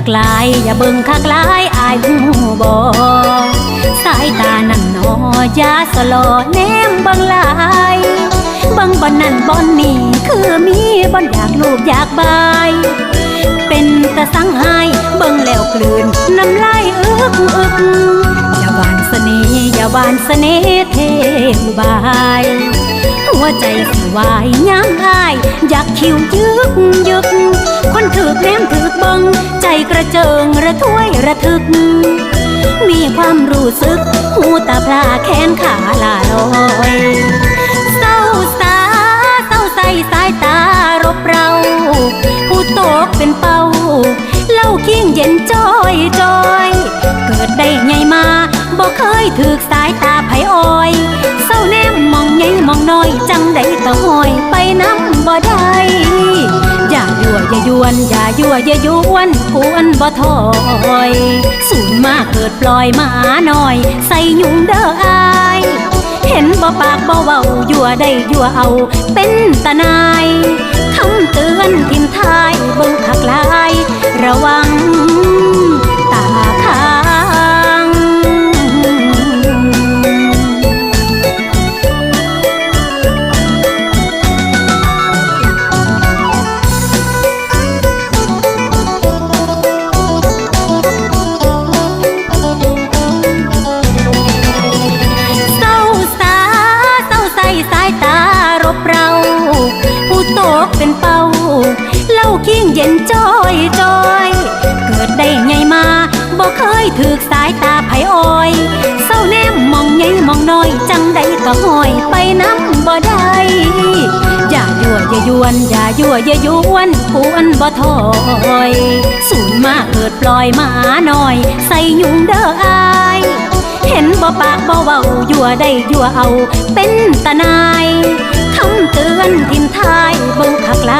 คักลาย อย่าเบิ่งคักลายอายหูบ่สายตานั่นนอยาสลอแนมเบิ่งลายเบิ่งบ่นั่นบ่นี่คือมีบ่อยากลูกอยากบาย เป็นตะสังหายเบิ่งแล้วกลืนน้ำลายอึกอึกอย่าหวานเสน่ห์อย่าหวานเสน่ห์เทบายหัวใจสิวายย้ำอาย อยากคิวยึกยึก คนถือแนมถือบัง ใจกระเจิงระทวยระทึก มีความรู้สึก หูตาพลาแขนขาลาลอยเศร้าสาเศร้าใสสายตารบเรา ผู้ตกเป็นเป้าเล่าเคียงเย็นจอยจ ยั่วนอย่ายั่วอย่ายวนกวนบ่ถอยสูนมาเกิดปล่อยมาหน่อย ใส่ยุงเด้ออายเห็นบ่ปากบ่เว้ายั่วได้ยั่วเอา เป็นตานายคำเตือนทิมทายเบิ่งคักลาย เป็นเป้าเล่าเคียงเย็นจอยจอย เกิดได้ไงมาบ่เคยถือสายตาไผอ้อยเศร้าแนมมองใหญ่มองน้อย จังได้ก็ห้อยไปน้ำบ่ได้ อย่ายั่วอย่ายวน อย่ายั่วอย่ายวนควรบ่ถอยสูนมาเกิดปล่อยมาหน่อย ใส่ยุงเด้ออายเห็นบ่ปากบ่เว้ายั่วได้ยั่วเอา เป็นตานายคำเตือนทิมทา เบิ่งคักลายระวัง